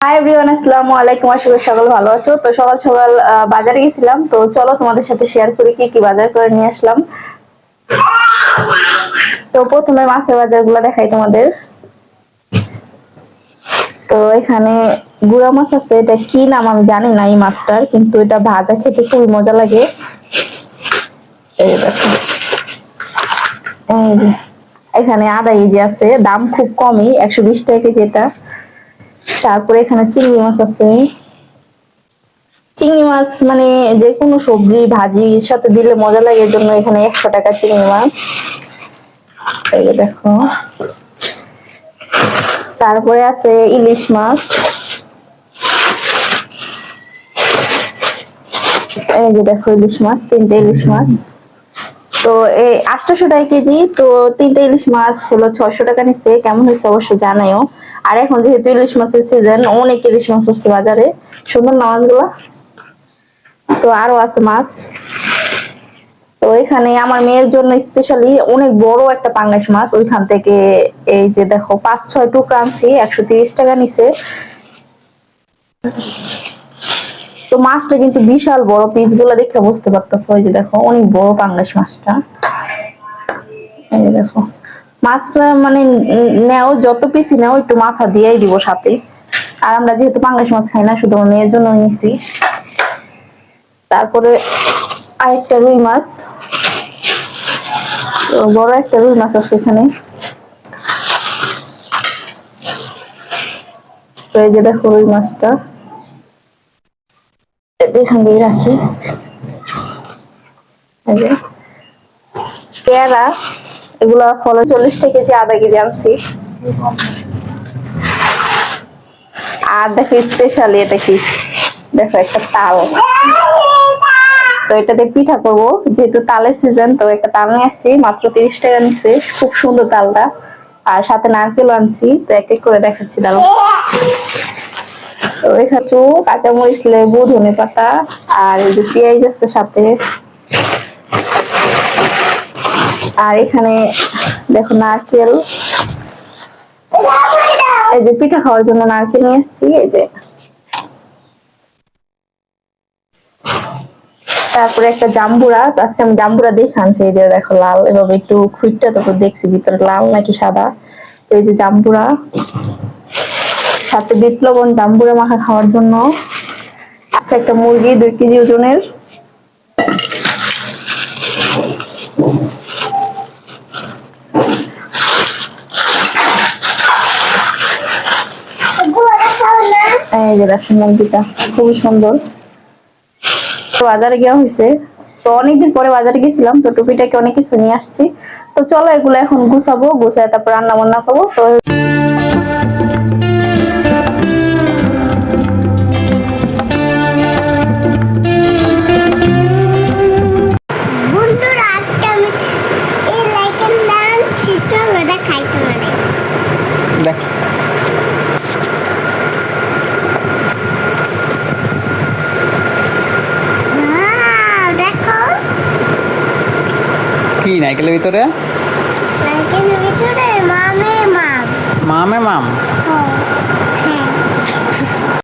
Hi everyone আসসালামু আলাইকুম। আশা করি সকল ভালো আছো। তো সকাল সকাল বাজারে গেছিলাম। তো চলো তোমাদের সাথে শেয়ার করি কি কি বাজার করে নিয়ে আসলাম। তো প্রথমে মাছের বাজারগুলো দেখাই তোমাদের। তো এখানে গুড়া মাছ আছে। এটা কি নাম আমি জানি না এই মাছটার, কিন্তু এটা ভাজা খেতে খুবই মজা লাগে। এই এই এখানে আধা কেজি আছে। দাম খুব কমই, একশো বিশ টাকা কেজি এটা। তারপরে এখানে চিংড়ি মাছ আছে। চিংড়ি মাছ মানে যে কোনো সবজি ভাজির সাথে দিলে মজা লাগে জন্য এখানে একশো টাকা চিংড়ি মাছ। দেখো। তারপরে আছে ইলিশ মাছ। এই যে দেখো ইলিশ মাছ, তিনটে ইলিশ মাছ। তো এই আটশোশো টাকা কেজি, তো তিনটে ইলিশ মাছ হলো ছয়শো টাকা নিচ্ছে, কেমন হয়েছে অবশ্যই জানাইও। আর এখন যেহেতু ইলিশ মাছের সিজন অনেক ইলিশ মাছ হচ্ছে বাজারে। সুন্দর না মাছগুলো? তো আরও আছে মাছ। তো এখানে আমার মেয়ের জন্য স্পেশালি অনেক বড় একটা পাঙ্গাস মাছ, ওইখান থেকে এই যে দেখো, পাঁচ ছয় টুকরা আনছি, একশো তিরিশ টাকা নিছে তো মাছটা কিন্তু বিশাল বড় পিসগুলো দেখে বুঝতে পারতেছো, ওই যে দেখো, অনেক বড় পাঙ্গাস মাছটা। এই দেখো, মাছটা মানে নেও, যত পিসই নেও, একটু মাথা দিয়েই দিব সাথে। আর আমরা যেহেতু পাঙ্গাস মাছ খাই না, শুধু মেয়ের জন্য নিছি। তারপরে আরেকটা রুই মাছ। তো বড় একটা রুই মাছ আছে এখানে। তো এই যে দেখো রুই মাছটা। এখান দিয়ে রাখি। পেয়ারা, এগুলা ফলে চল্লিশ টাকা কেজি আধা কেজি আনছি। আর দেখো স্পেশালি এটা কি? দেখো, একটা তাল। তো এটাতে পিঠা করব। যেহেতু তালের সিজন তো একটা তাল নিয়ে আসছি। মাত্র তিরিশ টাকা নিচ্ছে খুব সুন্দর তালটা। আর সাথে নারকেল আনছি। তো এক এক করে দেখাচ্ছি দাঁড়ো তো এখানে কাঁচামরিচ, লেবু, ধনে পাতা আর এই যে পেঁয়াজ আছে সাথে। আর এখানে দেখো নারকেল। এই যে পিঠা খাওয়ার জন্য নারকেল নিয়ে এসেছি, এই যে। তারপরে একটা জাম্বুরা, আজকে আমি জাম্বুরা দেখে আনছি, এই যে দেখো লাল, এভাবে একটু খুঁটটা তো দেখছি, ভিতরে লাল নাকি সাদা। এই যে জাম্বুরা। সাথে বিট লবণ জাম্বুরা মাখা খাওয়ার জন্য আচ্ছা একটা মুরগি, দুই কেজি ওজনের। মুরগিটা, খুবই সুন্দর। তো বাজারে গিয়ে হয়েছে তো অনেকদিন পরে বাজারে গেছিলাম তো টুপিটাকে অনেক কিছু নিয়ে আসছি। তো চলো এগুলো এখন গুছাবো, গুছায় তারপর রান্না বান্না করব। তো কি নাইকেলের ভিতরে? নাইকেলের মামে মাম। মামে মাম? হ্যাঁ।